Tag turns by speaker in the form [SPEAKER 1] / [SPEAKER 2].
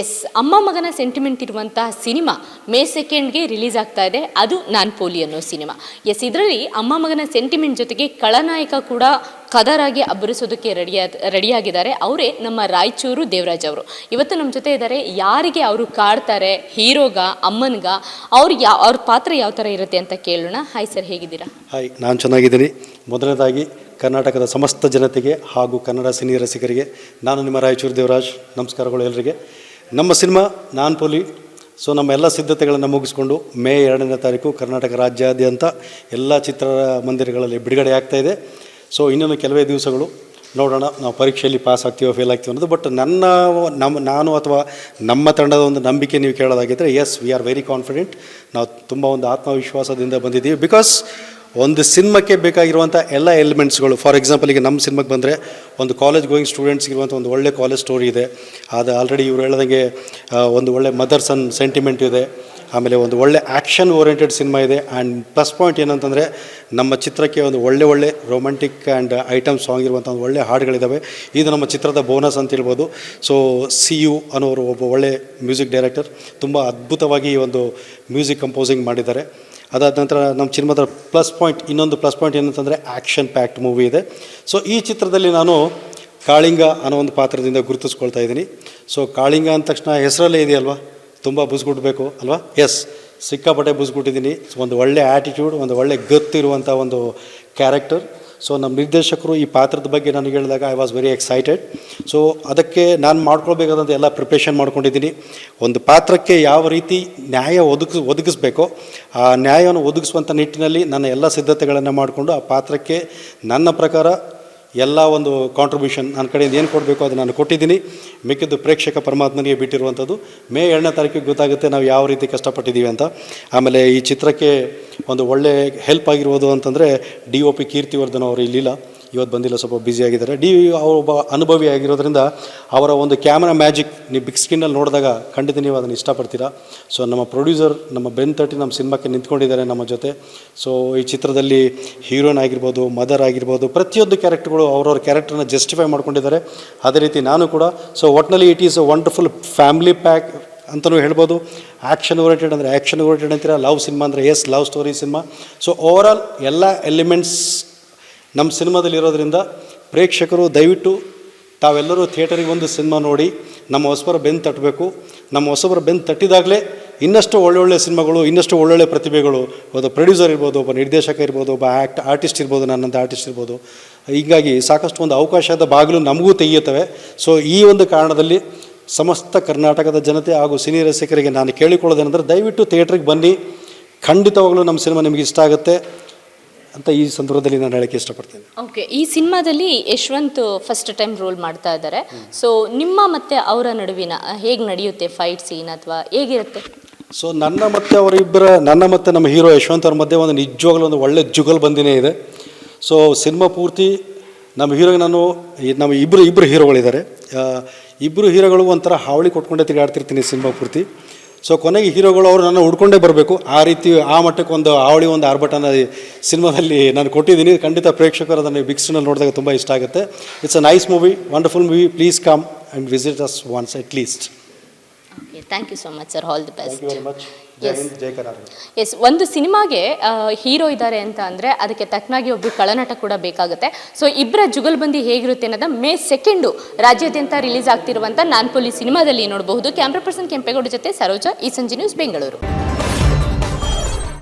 [SPEAKER 1] S ಅಮ್ಮ ಮಗನ sentiment ಇರುವಂತಹ ಸಿನಿಮಾ ಮೇ ಸೆಕೆಂಡ್ಗೆ ರಿಲೀಸ್ ಆಗ್ತಾ ಇದೆ. ಅದು ನಾನ್ ಪೋಲಿ ಅನ್ನೋ ಸಿನಿಮಾ ಎಸ್ ಇದರಲ್ಲಿ ಅಮ್ಮ ಮಗನ ಸೆಂಟಿಮೆಂಟ್ ಜೊತೆಗೆ ಖಳನಾಯಕ ಕೂಡ ಕದರಾಗಿ ಅಬ್ಬರಿಸೋದಕ್ಕೆ ರೆಡಿಯಾ ರೆಡಿಯಾಗಿದ್ದಾರೆ ಅವರೇ ನಮ್ಮ ರಾಯಚೂರು ದೇವರಾಜ್ ಅವರು. ಇವತ್ತು ನಮ್ಮ ಜೊತೆ ಇದ್ದಾರೆ. ಯಾರಿಗೆ ಅವರು ಕಾಡ್ತಾರೆ, ಹೀರೋಗ, ಅಮ್ಮನ್ಗ, ಅವ್ರು ಯಾವ ಅವ್ರ ಪಾತ್ರ ಯಾವ ಥರ ಇರುತ್ತೆ ಅಂತ ಕೇಳೋಣ. ಹಾಯ್ ಸರ್ ಹೇಗಿದ್ದೀರಾ?
[SPEAKER 2] ಹಾಯ್ ನಾನು ಚೆನ್ನಾಗಿದ್ದೀನಿ. ಮೊದಲನೇದಾಗಿ ಕರ್ನಾಟಕದ ಸಮಸ್ತ ಜನತೆಗೆ ಹಾಗೂ ಕನ್ನಡ ಸಿನಿ ರಸಿಕರಿಗೆ ನಾನು ನಿಮ್ಮ ರಾಯಚೂರು ದೇವರಾಜ್. ನಮಸ್ಕಾರಗಳು ಎಲ್ಲರಿಗೆ ನಮ್ಮ ಸಿನಿಮಾ ನಾನ್ ಪೊಲಿ. ಸೊ ನಮ್ಮ ಎಲ್ಲ ಸಿದ್ಧತೆಗಳನ್ನು ಮುಗಿಸ್ಕೊಂಡು ಮೇ ಎರಡನೇ ತಾರೀಕು ಕರ್ನಾಟಕ ರಾಜ್ಯಾದ್ಯಂತ ಎಲ್ಲ ಚಿತ್ರ ಮಂದಿರಗಳಲ್ಲಿ ಬಿಡುಗಡೆ ಇದೆ. ಸೊ ಇನ್ನೊಂದು ಕೆಲವೇ ದಿವಸಗಳು ನೋಡೋಣ, ನಾವು ಪರೀಕ್ಷೆಯಲ್ಲಿ ಪಾಸ್ ಆಗ್ತೀವೋ ಫೇಲ್ ಆಗ್ತೀವೋ ಅನ್ನೋದು. ಬಟ್ ನನ್ನ ನಮ್ಮ ನಾನು ಅಥವಾ ನಮ್ಮ ತಂಡದ ಒಂದು ನಂಬಿಕೆ ನೀವು ಕೇಳೋದಾಗಿದ್ದರೆ yes we are very confident ನಾವು ತುಂಬ ಒಂದು ಆತ್ಮವಿಶ್ವಾಸದಿಂದ ಬಂದಿದ್ದೀವಿ. ಬಿಕಾಸ್ ಒಂದು ಸಿನಿಮಾಕ್ಕೆ ಬೇಕಾಗಿರುವಂಥ ಎಲ್ಲ ಎಲಿಮೆಂಟ್ಸ್ಗಳು ಫಾರ್ ಎಕ್ಸಾಂಪಲ್ ಈಗ ನಮ್ಮ ಸಿನಿಮಾಗೆ ಬಂದರೆ ಒಂದು ಕಾಲೇಜ್ ಗೋಯಿಂಗ್ ಸ್ಟೂಡೆಂಟ್ಸ್ ಇರುವಂಥ ಒಂದು ಒಳ್ಳೆ ಕಾಲೇಜ್ ಸ್ಟೋರಿ ಇದೆ. ಅದು ಆಲ್ರೆಡಿ ಇವ್ರು ಹೇಳ್ದಂಗೆ ಒಂದು ಒಳ್ಳೆ ಮದರ್ ಸನ್ ಸೆಂಟಿಮೆಂಟ್ ಇದೆ. ಆಮೇಲೆ ಒಂದು ಒಳ್ಳೆ ಆ್ಯಕ್ಷನ್ ಓರಿಯೆಂಟೆಡ್ ಸಿನಿಮಾ ಇದೆ. ಆ್ಯಂಡ್ ಪ್ಲಸ್ ಪಾಯಿಂಟ್ ಏನಂತಂದರೆ, ನಮ್ಮ ಚಿತ್ರಕ್ಕೆ ಒಂದು ಒಳ್ಳೆ ಒಳ್ಳೆ ರೊಮ್ಯಾಂಟಿಕ್ ಆ್ಯಂಡ್ ಐಟಮ್ ಸಾಂಗ್ ಇರುವಂಥ ಒಂದು ಒಳ್ಳೆ ಹಾಡುಗಳಿದ್ದಾವೆ ಇದು ನಮ್ಮ ಚಿತ್ರದ ಬೋನಸ್ ಅಂತ ಹೇಳ್ಬೋದು. ಸೊ ಸಿ ಯು ಅನ್ನೋರು ಒಬ್ಬ ಒಳ್ಳೆ ಮ್ಯೂಸಿಕ್ ಡೈರೆಕ್ಟರ್ ತುಂಬ ಅದ್ಭುತವಾಗಿ ಒಂದು ಮ್ಯೂಸಿಕ್ ಕಂಪೋಸಿಂಗ್ ಮಾಡಿದ್ದಾರೆ. ಅದಾದ ನಂತರ ನಮ್ಮ ಸಿನಿಮಾದ ಪ್ಲಸ್ ಪಾಯಿಂಟ್, ಇನ್ನೊಂದು ಪ್ಲಸ್ ಪಾಯಿಂಟ್ ಏನಂತಂದರೆ ಆ್ಯಕ್ಷನ್ ಪ್ಯಾಕ್ಟ್ ಮೂವಿ ಇದೆ. ಸೊ ಈ ಚಿತ್ರದಲ್ಲಿ ನಾನು ಕಾಳಿಂಗ ಅನ್ನೋ ಒಂದು ಪಾತ್ರದಿಂದ ಗುರುತಿಸ್ಕೊಳ್ತಾ ಇದ್ದೀನಿ. ಸೊ ಕಾಳಿಂಗ ಅಂದ ತಕ್ಷಣ ಹೆಸರಲ್ಲೇ ಇದೆಯಲ್ವಾ? ತುಂಬ ಬುಸ್ಗುಡ್ಬೇಕು ಅಲ್ವಾ? ಎಸ್ ಸಿಕ್ಕಾಪಟ್ಟೆ ಬುಸ್ಗುಟ್ಟಿದ್ದೀನಿ ಒಂದು ಒಳ್ಳೆ ಆ್ಯಟಿಟ್ಯೂಡ್ ಒಂದು ಒಳ್ಳೆ ಗತ್ತಿರುವಂಥ ಒಂದು ಕ್ಯಾರೆಕ್ಟರ್ ಸೊ ನಮ್ಮ ನಿರ್ದೇಶಕರು ಈ ಪಾತ್ರದ ಬಗ್ಗೆ ನನಗೆ ಹೇಳಿದಾಗ I was very excited so ಅದಕ್ಕೆ ನಾನು ಮಾಡ್ಕೊಳ್ಬೇಕಾದಂಥ ಎಲ್ಲ ಪ್ರಿಪ್ರೇಷನ್ ಮಾಡ್ಕೊಂಡಿದ್ದೀನಿ. ಒಂದು ಪಾತ್ರಕ್ಕೆ ಯಾವ ರೀತಿ ನ್ಯಾಯ ಒದಗಿಸ್, ಒದಗಿಸ್ಬೇಕೋ, ಆ ನ್ಯಾಯವನ್ನು ಒದಗಿಸುವಂಥ ನಿಟ್ಟಿನಲ್ಲಿ ನನ್ನ ಎಲ್ಲ ಸಿದ್ಧತೆಗಳನ್ನು ಮಾಡಿಕೊಂಡು ಆ ಪಾತ್ರಕ್ಕೆ ನನ್ನ ಪ್ರಕಾರ ಎಲ್ಲ ಒಂದು ಕಾಂಟ್ರಿಬ್ಯೂಷನ್ ನನ್ನ ಕಡೆಯಿಂದ ಏನು ಕೊಡಬೇಕು ಅದು ನಾನು ಕೊಟ್ಟಿದ್ದೀನಿ. ಮಿಕ್ಕಿದ್ದು ಪ್ರೇಕ್ಷಕ ಪರಮಾತ್ಮನಿಗೆ ಬಿಟ್ಟಿರುವಂಥದ್ದು. ಮೇ ಎರಡನೇ ತಾರೀಕಿಗೆ ಗೊತ್ತಾಗುತ್ತೆ ನಾವು ಯಾವ ರೀತಿ ಕಷ್ಟಪಟ್ಟಿದ್ದೀವಿ ಅಂತ. ಆಮೇಲೆ ಈ ಚಿತ್ರಕ್ಕೆ ಒಂದು ಒಳ್ಳೆ ಹೆಲ್ಪ್ ಆಗಿರ್ಬೋದು ಅಂತಂದರೆ ಡಿ ಒ ಪಿ ಕೀರ್ತಿವರ್ಧನ್ ಅವರು ಇಲ್ಲಿಲ್ಲ. ಇವತ್ತು ಬಂದಿಲ್ಲ, ಸ್ವಲ್ಪ ಬ್ಯುಸಿ ಆಗಿದ್ದಾರೆ. ಡಿ ಅವರು ಒಬ್ಬ ಅನುಭವಿ ಆಗಿರೋದ್ರಿಂದ ಅವರ ಒಂದು ಕ್ಯಾಮ್ರಾ ಮ್ಯಾಜಿಕ್ ನೀವು ಬಿಗ್ ಸ್ಕ್ರೀನಲ್ಲಿ ನೋಡಿದಾಗ ಖಂಡಿತ ನೀವು ಅದನ್ನು ಇಷ್ಟಪಡ್ತೀರಾ. ಸೊ ನಮ್ಮ ಪ್ರೊಡ್ಯೂಸರ್ ನಮ್ಮ ಬೆನ್ ತಟ್ಟಿ ನಮ್ಮ ಸಿನಿಮಾಕ್ಕೆ ನಿಂತ್ಕೊಂಡಿದ್ದಾರೆ ನಮ್ಮ ಜೊತೆ. ಸೊ ಈ ಚಿತ್ರದಲ್ಲಿ ಹೀರೋಯಿನ್ ಆಗಿರ್ಬೋದು ಮದರ್ ಆಗಿರ್ಬೋದು, ಪ್ರತಿಯೊಂದು ಕ್ಯಾರೆಕ್ಟರ್ಗಳು ಅವರವ್ರ ಕ್ಯಾರೆಕ್ಟರ್ನ ಜಸ್ಟಿಫೈ ಮಾಡ್ಕೊಂಡಿದ್ದಾರೆ. ಅದೇ ರೀತಿ ನಾನು ಕೂಡ ಸೊ ಒಟ್ನಲ್ಲಿ it is a wonderful family pack ಅಂತಲೂ ಹೇಳ್ಬೋದು. ಆ್ಯಕ್ಷನ್ ಓರಿಯೆಂಟೆಡ್ ಅಂದರೆ ಆ್ಯಕ್ಷನ್ ಓರಿಯೆಂಟೆಡ್ ಅಂತೀರಾ ಲವ್ ಸಿನಿಮಾ ಅಂದರೆ yes love story cinema. So overall ಎಲ್ಲ ಎಲಿಮೆಂಟ್ಸ್ ನಮ್ಮ ಸಿನಿಮಾದಲ್ಲಿ ಇರೋದ್ರಿಂದ ಪ್ರೇಕ್ಷಕರು ದಯವಿಟ್ಟು ತಾವೆಲ್ಲರೂ ಥಿಯೇಟರಿಗೆ ಒಂದು ಸಿನಿಮಾ ನೋಡಿ, ನಮ್ಮ ಹೊಸಬರ ಬೆನ್ನು ತಟ್ಟಬೇಕು. ನಮ್ಮ ಹೊಸಬರ ಬೆನ್ನು ತಟ್ಟಿದಾಗಲೇ ಇನ್ನಷ್ಟು ಒಳ್ಳೊಳ್ಳೆ ಸಿನಿಮಾಗಳು, ಇನ್ನಷ್ಟು ಒಳ್ಳೊಳ್ಳೆ ಪ್ರತಿಭೆಗಳು, ಒಬ್ಬ ಪ್ರೊಡ್ಯೂಸರ್ ಇರ್ಬೋದು, ಒಬ್ಬ ನಿರ್ದೇಶಕ ಇರ್ಬೋದು, ಒಬ್ಬ ಆ್ಯಕ್ಟ್ ಆರ್ಟಿಸ್ಟ್ ಇರ್ಬೋದು ನನ್ನಂಥ ಆರ್ಟಿಸ್ಟ್ ಇರ್ಬೋದು. ಹೀಗಾಗಿ ಸಾಕಷ್ಟು ಒಂದು ಅವಕಾಶದ ಬಾಗಿಲು ನಮಗೂ ತೆಗೆಯುತ್ತವೆ. ಸೊ, ಈ ಒಂದು ಕಾರಣದಲ್ಲಿ ಸಮಸ್ತ ಕರ್ನಾಟಕದ ಜನತೆ ಹಾಗೂ ಸಿನಿ ರಸಿಕರಿಗೆ ನಾನು ಕೇಳಿಕೊಳ್ಳೋದೇನೆಂದರೆ ದಯವಿಟ್ಟು ಥಿಯೇಟ್ರಿಗೆ ಬನ್ನಿ. ಖಂಡಿತವಾಗಲೂ ನಮ್ಮ ಸಿನಿಮಾ ನಿಮಗೆ ಇಷ್ಟ ಆಗುತ್ತೆ. ಅಂತ ಈ ಸಂದರ್ಭದಲ್ಲಿ ನಾನು ಹೇಳಕ್ಕೆ ಇಷ್ಟಪಡ್ತೇನೆ.
[SPEAKER 1] ಓಕೆ ಈ ಸಿನಿಮಾದಲ್ಲಿ ಯಶವಂತ್ ಫಸ್ಟ್ ಟೈಮ್ ರೋಲ್ ಮಾಡ್ತಾ ಇದ್ದಾರೆ. ಸೊ ನಿಮ್ಮ ಮತ್ತೆ ಅವರ ನಡುವಿನ ಹೇಗೆ ನಡೆಯುತ್ತೆ ಫೈಟ್ ಸೀನ್ ಅಥವಾ ಹೇಗಿರುತ್ತೆ?
[SPEAKER 2] ಸೊ ನನ್ನ ಮತ್ತೆ ಅವರಿಬ್ಬರ ನನ್ನ ಮತ್ತು ನಮ್ಮ ಹೀರೋ ಯಶವಂತ್ ಅವ್ರ ಮಧ್ಯೆ ಒಂದು ನಿಜವಾಗ್ಲೂ ಒಂದು ಒಳ್ಳೆ ಜುಗಲ್ ಬಂದಿನೇ ಇದೆ. ಸೊ ಸಿನಿಮಾ ಪೂರ್ತಿ ನಮ್ಮ ಹೀರೋಗೆ ನಾನು ಈ ನಮ್ಮ ಇಬ್ಬರು ಇಬ್ಬರು ಹೀರೋಗಳಿದ್ದಾರೆ. ಇಬ್ಬರು ಹೀರೋಗಳು ಒಂಥರ ಹಾವಳಿ ಕೊಟ್ಕೊಂಡೇ ತಿರುಗಾಡ್ತಿರ್ತೀನಿ ಸಿನಿಮಾ ಪೂರ್ತಿ. ಸೊ ಕೊನೆಗೆ ಹೀರೋಗಳು ಅವರು ನನ್ನ ಹುಡ್ಕೊಂಡೇ ಬರಬೇಕು. ಆ ರೀತಿ ಆ ಮಟ್ಟಕ್ಕೆ ಒಂದು ಆವಳಿ ಒಂದು ಆರ್ಭಟನ ಈ ಸಿನಿಮಾದಲ್ಲಿ ನಾನು ಕೊಟ್ಟಿದ್ದೀನಿ. ಖಂಡಿತ ಪ್ರೇಕ್ಷಕರು ಅದನ್ನು ಬಿಗ್ ಸ್ಕ್ರೀನಲ್ಲಿ ನೋಡಿದಾಗ ತುಂಬ ಇಷ್ಟ ಆಗುತ್ತೆ. It's a nice movie wonderful movie please come and visit us once at least
[SPEAKER 1] okay thank you so much sir all the best
[SPEAKER 2] very much ಜೈ ಹಿಂದ್ ಜೈ ಕರ್ನಾಟಕ
[SPEAKER 1] ಎಸ್ ಒಂದು ಸಿನಿಮಾಗೆ ಹೀರೋ ಇದ್ದಾರೆ ಅಂತ ಅಂದರೆ ಅದಕ್ಕೆ ತಕ್ಕನಾಗಿ ಒಬ್ಬರು ಕಳನಾಟ ಕೂಡ ಬೇಕಾಗುತ್ತೆ. ಸೊ ಇಬ್ಬರ ಜುಗಲ್ಬಂದಿ ಹೇಗಿರುತ್ತೆ ಅನ್ನೋದ ಮೇ ಸೆಕೆಂಡು ರಾಜ್ಯಾದ್ಯಂತ ರಿಲೀಸ್ ಆಗ್ತಿರುವಂಥ ನಾನ್ ಪೊಲೀಸ್ ಸಿನಿಮಾದಲ್ಲಿ ನೋಡಬಹುದು. ಕ್ಯಾಮ್ರಾ ಪರ್ಸನ್ ಕೆಂಪೇಗೌಡ ಜೊತೆ ಸರೋಜ ಈ ಸಂಜೆ ನ್ಯೂಸ್ ಬೆಂಗಳೂರು.